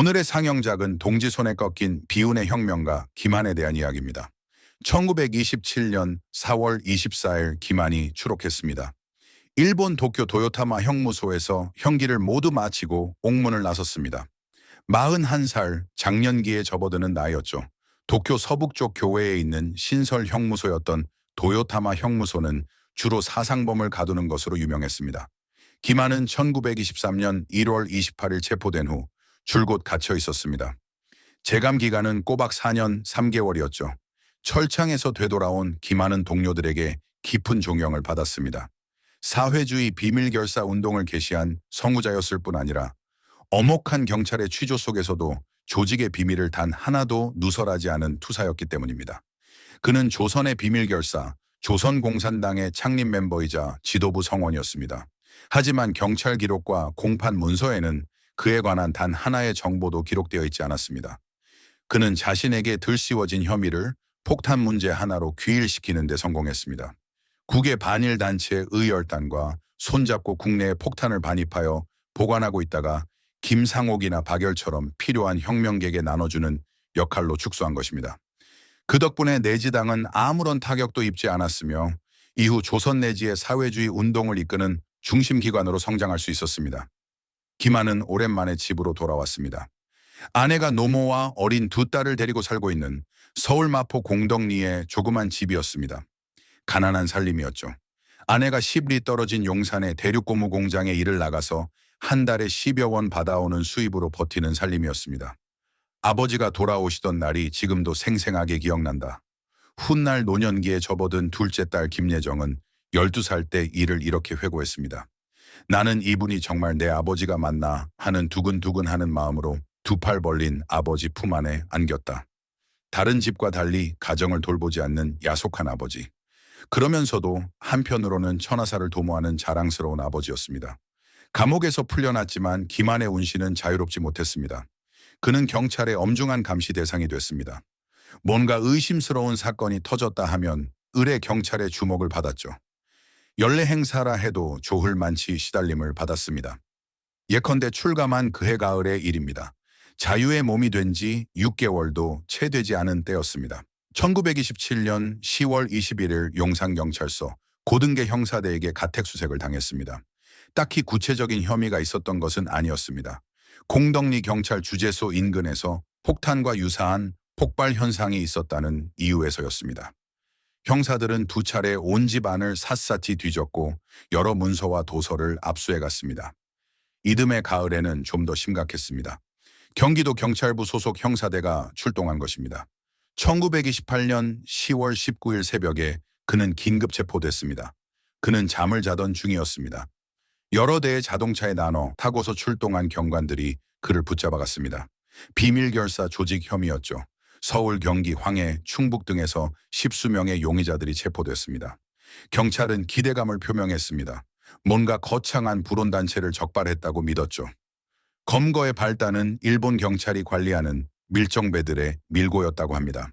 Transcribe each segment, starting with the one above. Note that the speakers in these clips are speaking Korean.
오늘의 상영작은 동지 손에 꺾인 비운의 혁명가 김한에 대한 이야기입니다. 1927년 4월 24일 김한이 추록했습니다. 일본 도쿄 도요타마 형무소에서 형기를 모두 마치고 옥문을 나섰습니다. 41살 장년기에 접어드는 나이였죠. 도쿄 서북쪽 교외에 있는 신설 형무소였던 도요타마 형무소는 주로 사상범을 가두는 것으로 유명했습니다. 김한은 1923년 1월 28일 체포된 후 줄곧 갇혀 있었습니다. 재감 기간은 꼬박 4년 3개월이었죠. 철창에서 되돌아온 김한은 동료들에게 깊은 존경을 받았습니다. 사회주의 비밀결사 운동을 개시한 성우자였을 뿐 아니라 엄혹한 경찰의 취조 속에서도 조직의 비밀을 단 하나도 누설하지 않은 투사였기 때문입니다. 그는 조선의 비밀결사, 조선공산당의 창립 멤버이자 지도부 성원이었습니다. 하지만 경찰 기록과 공판 문서에는 그에 관한 단 하나의 정보도 기록되어 있지 않았습니다. 그는 자신에게 들씌워진 혐의를 폭탄 문제 하나로 귀일시키는 데 성공했습니다. 국의 반일 단체 의열단과 손잡고 국내에 폭탄을 반입하여 보관하고 있다가 김상옥이나 박열처럼 필요한 혁명객에 나눠주는 역할로 축소한 것입니다. 그 덕분에 내지당은 아무런 타격도 입지 않았으며 이후 조선 내지의 사회주의 운동을 이끄는 중심기관으로 성장할 수 있었습니다. 김한은 오랜만에 집으로 돌아왔습니다. 아내가 노모와 어린 두 딸을 데리고 살고 있는 서울 마포 공덕리의 조그만 집이었습니다. 가난한 살림이었죠. 아내가 10리 떨어진 용산의 대륙고무 공장에 일을 나가서 한 달에 10여 원 받아오는 수입으로 버티는 살림이었습니다. 아버지가 돌아오시던 날이 지금도 생생하게 기억난다. 훗날 노년기에 접어든 둘째 딸 김예정은 12살 때 일을 이렇게 회고했습니다. 나는 이분이 정말 내 아버지가 맞나 하는 두근두근하는 마음으로 두 팔 벌린 아버지 품 안에 안겼다. 다른 집과 달리 가정을 돌보지 않는 야속한 아버지. 그러면서도 한편으로는 천하사를 도모하는 자랑스러운 아버지였습니다. 감옥에서 풀려났지만 김한의 운신은 자유롭지 못했습니다. 그는 경찰의 엄중한 감시 대상이 됐습니다. 뭔가 의심스러운 사건이 터졌다 하면 을의 경찰의 주목을 받았죠. 연례 행사라 해도 조흘 만치 시달림을 받았습니다. 예컨대 출감한 그해 가을의 일입니다. 자유의 몸이 된 지 6개월도 채 되지 않은 때였습니다. 1927년 10월 21일 용산경찰서 고등계 형사대에게 가택수색을 당했습니다. 딱히 구체적인 혐의가 있었던 것은 아니었습니다. 공덕리 경찰 주재소 인근에서 폭탄과 유사한 폭발 현상이 있었다는 이유에서였습니다. 형사들은 두 차례 온 집 안을 샅샅이 뒤졌고 여러 문서와 도서를 압수해 갔습니다. 이듬해 가을에는 좀 더 심각했습니다. 경기도 경찰부 소속 형사대가 출동한 것입니다. 1928년 10월 19일 새벽에 그는 긴급 체포됐습니다. 그는 잠을 자던 중이었습니다. 여러 대의 자동차에 나눠 타고서 출동한 경관들이 그를 붙잡아갔습니다. 비밀결사 조직 혐의였죠. 서울, 경기, 황해, 충북 등에서 십수명의 용의자들이 체포됐습니다. 경찰은 기대감을 표명했습니다. 뭔가 거창한 불온단체를 적발했다고 믿었죠. 검거의 발단은 일본 경찰이 관리하는 밀정배들의 밀고였다고 합니다.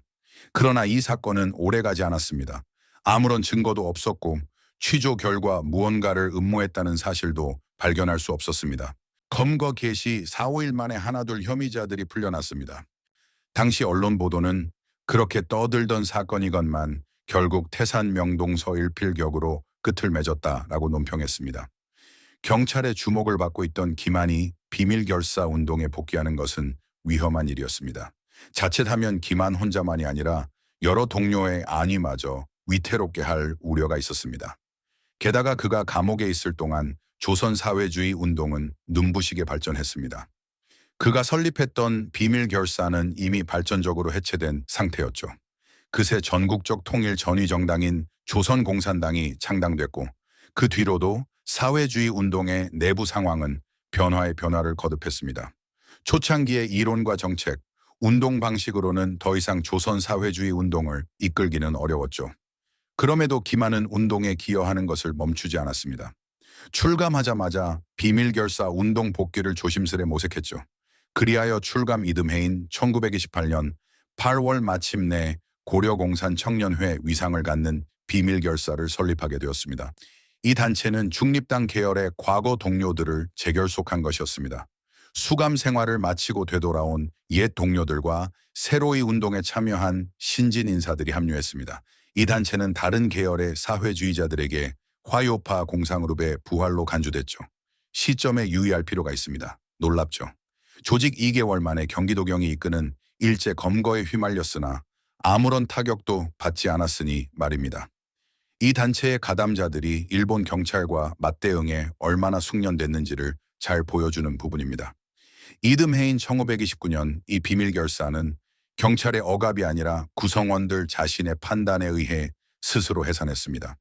그러나 이 사건은 오래가지 않았습니다. 아무런 증거도 없었고 취조 결과 무언가를 음모했다는 사실도 발견할 수 없었습니다. 검거 개시 4, 5일 만에 하나둘 혐의자들이 풀려났습니다. 당시 언론 보도는 그렇게 떠들던 사건이건만 결국 태산 명동서 일필격으로 끝을 맺었다라고 논평했습니다. 경찰의 주목을 받고 있던 김한이 비밀결사 운동에 복귀하는 것은 위험한 일이었습니다. 자칫하면 김한 혼자만이 아니라 여러 동료의 안위마저 위태롭게 할 우려가 있었습니다. 게다가 그가 감옥에 있을 동안 조선 사회주의 운동은 눈부시게 발전했습니다. 그가 설립했던 비밀 결사는 이미 발전적으로 해체된 상태였죠. 그새 전국적 통일 전위 정당인 조선공산당이 창당됐고 그 뒤로도 사회주의 운동의 내부 상황은 변화의 변화를 거듭했습니다. 초창기의 이론과 정책, 운동 방식으로는 더 이상 조선 사회주의 운동을 이끌기는 어려웠죠. 그럼에도 김한은 운동에 기여하는 것을 멈추지 않았습니다. 출감하자마자 비밀결사 운동 복귀를 조심스레 모색했죠. 그리하여 출감 이듬해인 1928년 8월 마침내 고려공산 청년회 위상을 갖는 비밀결사를 설립하게 되었습니다. 이 단체는 중립당 계열의 과거 동료들을 재결속한 것이었습니다. 수감 생활을 마치고 되돌아온 옛 동료들과 새로이 운동에 참여한 신진 인사들이 합류했습니다. 이 단체는 다른 계열의 사회주의자들에게 화요파 공상그룹의 부활로 간주됐죠. 시점에 유의할 필요가 있습니다. 놀랍죠. 조직 2개월 만에 경기도경이 이끄는 일제 검거에 휘말렸으나 아무런 타격도 받지 않았으니 말입니다. 이 단체의 가담자들이 일본 경찰과 맞대응에 얼마나 숙련됐는지를 잘 보여주는 부분입니다. 이듬해인 1529년 이 비밀 결사는 경찰의 억압이 아니라 구성원들 자신의 판단에 의해 스스로 해산했습니다.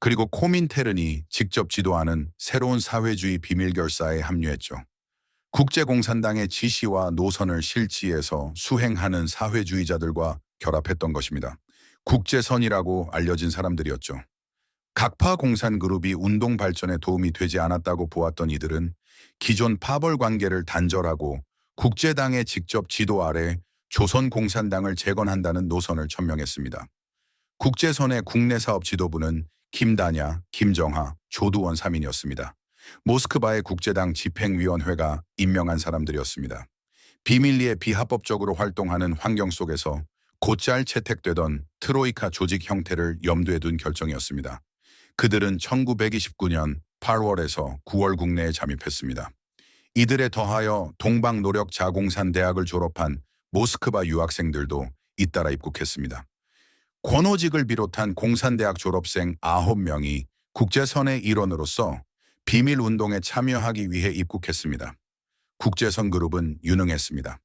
그리고 코민테른이 직접 지도하는 새로운 사회주의 비밀 결사에 합류했죠. 국제공산당의 지시와 노선을 실지해서 수행하는 사회주의자들과 결합했던 것입니다. 국제선이라고 알려진 사람들이었죠. 각파 공산그룹이 운동 발전에 도움이 되지 않았다고 보았던 이들은 기존 파벌 관계를 단절하고 국제당의 직접 지도 아래 조선공산당을 재건한다는 노선을 천명했습니다. 국제선의 국내 사업 지도부는 김다냐, 김정하, 조두원 3인이었습니다. 모스크바의 국제당 집행위원회가 임명한 사람들이었습니다. 비밀리에 비합법적으로 활동하는 환경 속에서 곧잘 채택되던 트로이카 조직 형태를 염두에 둔 결정이었습니다. 그들은 1929년 8월에서 9월 국내에 잠입했습니다. 이들에 더하여 동방노력자공산대학을 졸업한 모스크바 유학생들도 잇따라 입국했습니다. 권오직을 비롯한 공산대학 졸업생 9명이 국제선의 일원으로서 비밀 운동에 참여하기 위해 입국했습니다. 국제선 그룹은 유능했습니다.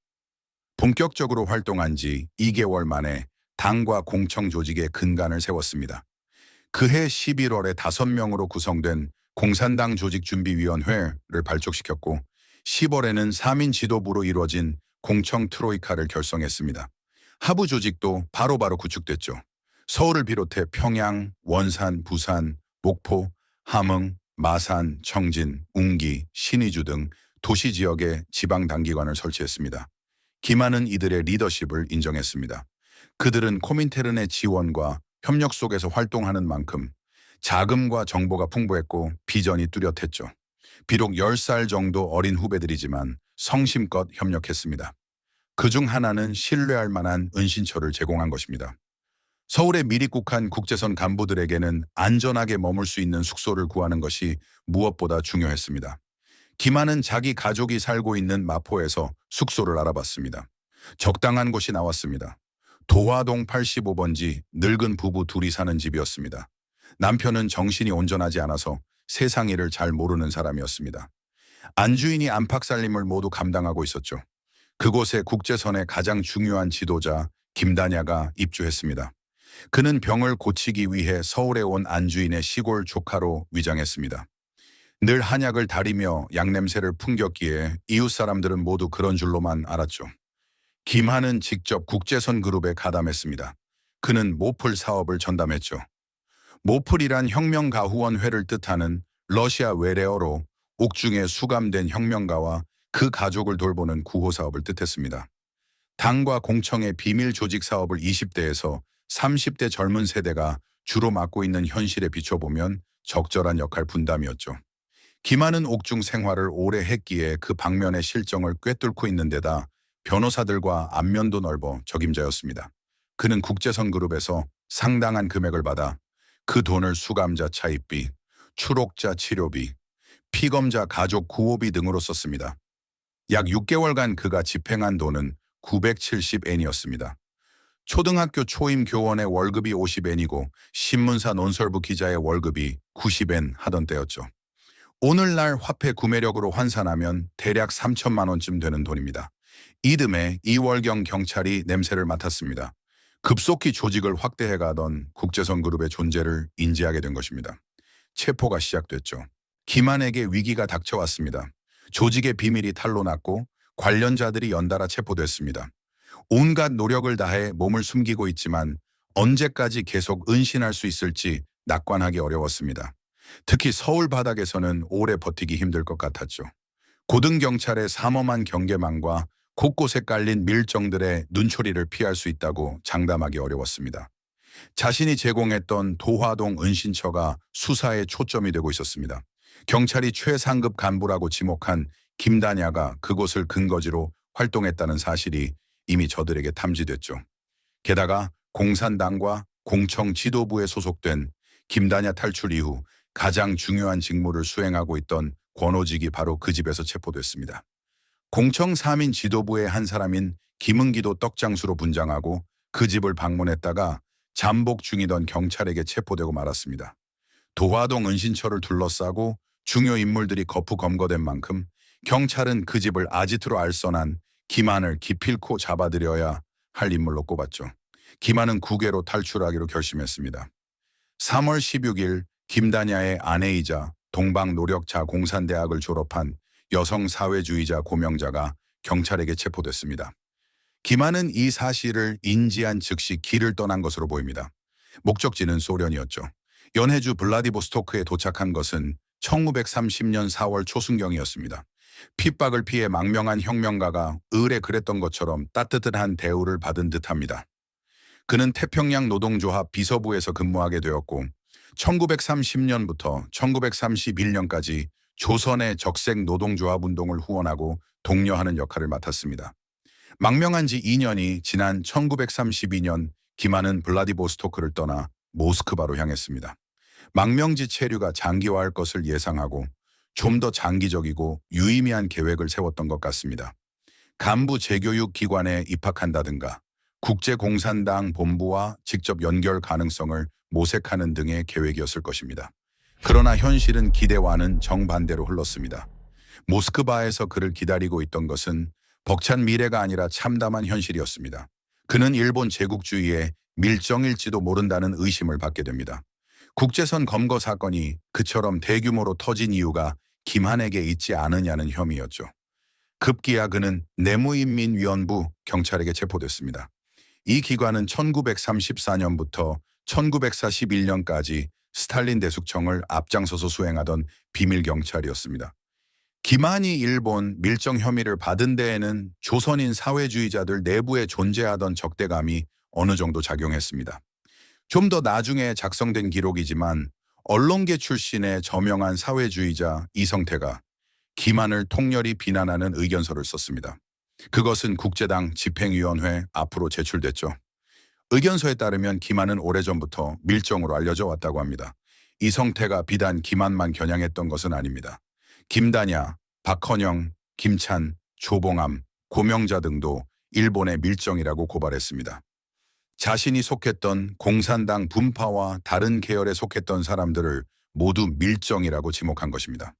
본격적으로 활동한 지 2개월 만에 당과 공청 조직의 근간을 세웠습니다. 그해 11월에 5명으로 구성된 공산당 조직준비위원회를 발족시켰고 10월에는 3인 지도부로 이루어진 공청 트로이카를 결성했습니다. 하부 조직도 바로바로 구축됐죠. 서울을 비롯해 평양, 원산, 부산, 목포, 함흥, 마산, 청진, 웅기, 신의주 등 도시 지역에 지방 단기관을 설치했습니다. 김한은 이들의 리더십을 인정했습니다. 그들은 코민테른의 지원과 협력 속에서 활동하는 만큼 자금과 정보가 풍부했고 비전이 뚜렷했죠. 비록 10살 정도 어린 후배들이지만 성심껏 협력했습니다. 그 중 하나는 신뢰할 만한 은신처를 제공한 것입니다. 서울에 미립국한 국제선 간부들에게는 안전하게 머물 수 있는 숙소를 구하는 것이 무엇보다 중요했습니다. 김한은 자기 가족이 살고 있는 마포에서 숙소를 알아봤습니다. 적당한 곳이 나왔습니다. 도화동 85번지 늙은 부부 둘이 사는 집이었습니다. 남편은 정신이 온전하지 않아서 세상 일을 잘 모르는 사람이었습니다. 안주인이 안팎살림을 모두 감당하고 있었죠. 그곳에 국제선의 가장 중요한 지도자 김다냐가 입주했습니다. 그는 병을 고치기 위해 서울에 온 안주인의 시골 조카로 위장했습니다. 늘 한약을 다리며 양냄새를 풍겼기에 이웃 사람들은 모두 그런 줄로만 알았죠. 김한은 직접 국제선 그룹에 가담했습니다. 그는 모플 사업을 전담했죠. 모플이란 혁명가후원회를 뜻하는 러시아 외래어로 옥중에 수감된 혁명가와 그 가족을 돌보는 구호 사업을 뜻했습니다. 당과 공청의 비밀 조직 사업을 20대에서 30대 젊은 세대가 주로 맡고 있는 현실에 비춰보면 적절한 역할 분담이었죠. 김한은 옥중 생활을 오래 했기에 그 방면의 실정을 꿰뚫고 있는 데다 변호사들과 안면도 넓어 적임자였습니다. 그는 국제선 그룹에서 상당한 금액을 받아 그 돈을 수감자 차입비, 추록자 치료비, 피검자 가족 구호비 등으로 썼습니다. 약 6개월간 그가 집행한 돈은 970엔이었습니다. 초등학교 초임 교원의 월급이 50엔이고 신문사 논설부 기자의 월급이 90엔 하던 때였죠. 오늘날 화폐 구매력으로 환산하면 대략 3천만 원쯤 되는 돈입니다. 이듬해 이월경 경찰이 냄새를 맡았습니다. 급속히 조직을 확대해가던 국제선 그룹의 존재를 인지하게 된 것입니다. 체포가 시작됐죠. 김한에게 위기가 닥쳐왔습니다. 조직의 비밀이 탄로났고 관련자들이 연달아 체포됐습니다. 온갖 노력을 다해 몸을 숨기고 있지만 언제까지 계속 은신할 수 있을지 낙관하기 어려웠습니다. 특히 서울 바닥에서는 오래 버티기 힘들 것 같았죠. 고등경찰의 삼엄한 경계망과 곳곳에 깔린 밀정들의 눈초리를 피할 수 있다고 장담하기 어려웠습니다. 자신이 제공했던 도화동 은신처가 수사의 초점이 되고 있었습니다. 경찰이 최상급 간부라고 지목한 김다냐가 그곳을 근거지로 활동했다는 사실이 이미 저들에게 탐지됐죠. 게다가 공산당과 공청 지도부에 소속된 김다냐 탈출 이후 가장 중요한 직무를 수행하고 있던 권오직이 바로 그 집에서 체포됐습니다. 공청 3인 지도부의 한 사람인 김은기도 떡장수로 분장하고 그 집을 방문했다가 잠복 중이던 경찰에게 체포되고 말았습니다. 도화동 은신처를 둘러싸고 중요 인물들이 거푸 검거된 만큼 경찰은 그 집을 아지트로 알선한 김한을 기필코 잡아들여야 할 인물로 꼽았죠. 김한은 국외로 탈출하기로 결심했습니다. 3월 16일 김다냐의 아내이자 동방노력자 공산대학을 졸업한 여성 사회주의자 고명자가 경찰에게 체포됐습니다. 김한은 이 사실을 인지한 즉시 길을 떠난 것으로 보입니다. 목적지는 소련이었죠. 연해주 블라디보스토크에 도착한 것은 1930년 4월 초순경이었습니다. 핍박을 피해 망명한 혁명가가 을에 그랬던 것처럼 따뜻한 대우를 받은 듯합니다. 그는 태평양 노동조합 비서부에서 근무하게 되었고 1930년부터 1931년까지 조선의 적색 노동조합 운동을 후원하고 독려하는 역할을 맡았습니다. 망명한 지 2년이 지난 1932년 김한은 블라디보스토크를 떠나 모스크바로 향했습니다. 망명지 체류가 장기화할 것을 예상하고 좀 더 장기적이고 유의미한 계획을 세웠던 것 같습니다. 간부 재교육 기관에 입학한다든가 국제공산당 본부와 직접 연결 가능성을 모색하는 등의 계획이었을 것입니다. 그러나 현실은 기대와는 정반대로 흘렀습니다. 모스크바에서 그를 기다리고 있던 것은 벅찬 미래가 아니라 참담한 현실이었습니다. 그는 일본 제국주의의 밀정일지도 모른다는 의심을 받게 됩니다. 국제선 검거 사건이 그처럼 대규모로 터진 이유가 김한에게 있지 않으냐는 혐의였죠. 급기야 그는 내무인민위원부 경찰에게 체포됐습니다. 이 기관은 1934년부터 1941년까지 스탈린 대숙청을 앞장서서 수행하던 비밀 경찰이었습니다. 김한이 일본 밀정 혐의를 받은 데에는 조선인 사회주의자들 내부에 존재하던 적대감이 어느 정도 작용했습니다. 좀 더 나중에 작성된 기록이지만 언론계 출신의 저명한 사회주의자 이성태가 김한을 통렬히 비난하는 의견서를 썼습니다. 그것은 국제당 집행위원회 앞으로 제출됐죠. 의견서에 따르면 김한은 오래전부터 밀정으로 알려져 왔다고 합니다. 이성태가 비단 김한만 겨냥했던 것은 아닙니다. 김다냐, 박헌영, 김찬, 조봉암, 고명자 등도 일본의 밀정이라고 고발했습니다. 자신이 속했던 공산당 분파와 다른 계열에 속했던 사람들을 모두 밀정이라고 지목한 것입니다.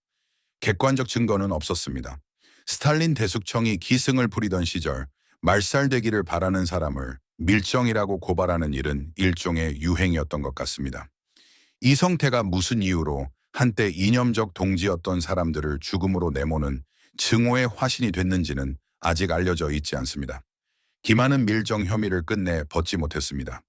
객관적 증거는 없었습니다. 스탈린 대숙청이 기승을 부리던 시절 말살되기를 바라는 사람을 밀정이라고 고발하는 일은 일종의 유행이었던 것 같습니다. 이성태가 무슨 이유로 한때 이념적 동지였던 사람들을 죽음으로 내모는 증오의 화신이 됐는지는 아직 알려져 있지 않습니다. 김한은 밀정 혐의를 끝내 벗지 못했습니다.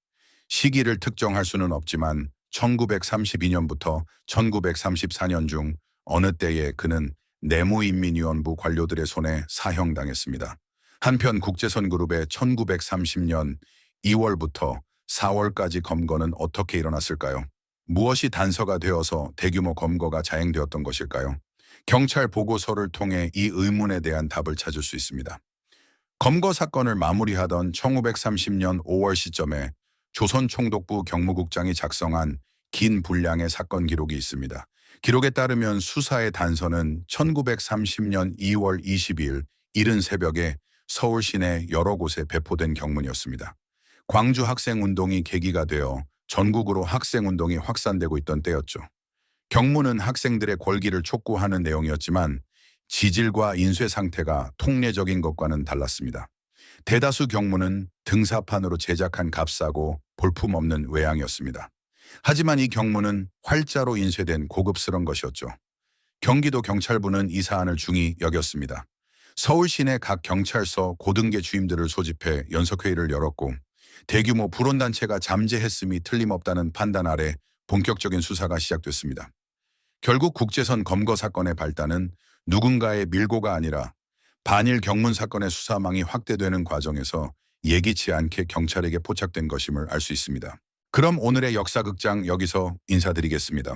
시기를 특정할 수는 없지만 1932년부터 1934년 중 어느 때에 그는 내무인민위원부 관료들의 손에 사형당했습니다. 한편 국제선그룹의 1930년 2월부터 4월까지 검거는 어떻게 일어났을까요? 무엇이 단서가 되어서 대규모 검거가 자행되었던 것일까요? 경찰 보고서를 통해 이 의문에 대한 답을 찾을 수 있습니다. 검거 사건을 마무리하던 1930년 5월 시점에 조선총독부 경무국장이 작성한 긴 분량의 사건 기록이 있습니다. 기록에 따르면 수사의 단서는 1930년 2월 22일 이른 새벽에 서울 시내 여러 곳에 배포된 경문이었습니다. 광주 학생운동이 계기가 되어 전국으로 학생운동이 확산되고 있던 때였죠. 경문은 학생들의 권기를 촉구하는 내용이었지만 지질과 인쇄 상태가 통례적인 것과는 달랐습니다. 대다수 경문은 등사판으로 제작한 값싸고 볼품없는 외양이었습니다. 하지만 이 경문은 활자로 인쇄된 고급스러운 것이었죠. 경기도 경찰부는 이 사안을 중히 여겼습니다. 서울 시내 각 경찰서 고등계 주임들을 소집해 연석회의를 열었고 대규모 불온단체가 잠재했음이 틀림없다는 판단 아래 본격적인 수사가 시작됐습니다. 결국 국제선 검거 사건의 발단은 누군가의 밀고가 아니라 반일 경문 사건의 수사망이 확대되는 과정에서 예기치 않게 경찰에게 포착된 것임을 알 수 있습니다. 그럼 오늘의 역사극장 여기서 인사드리겠습니다.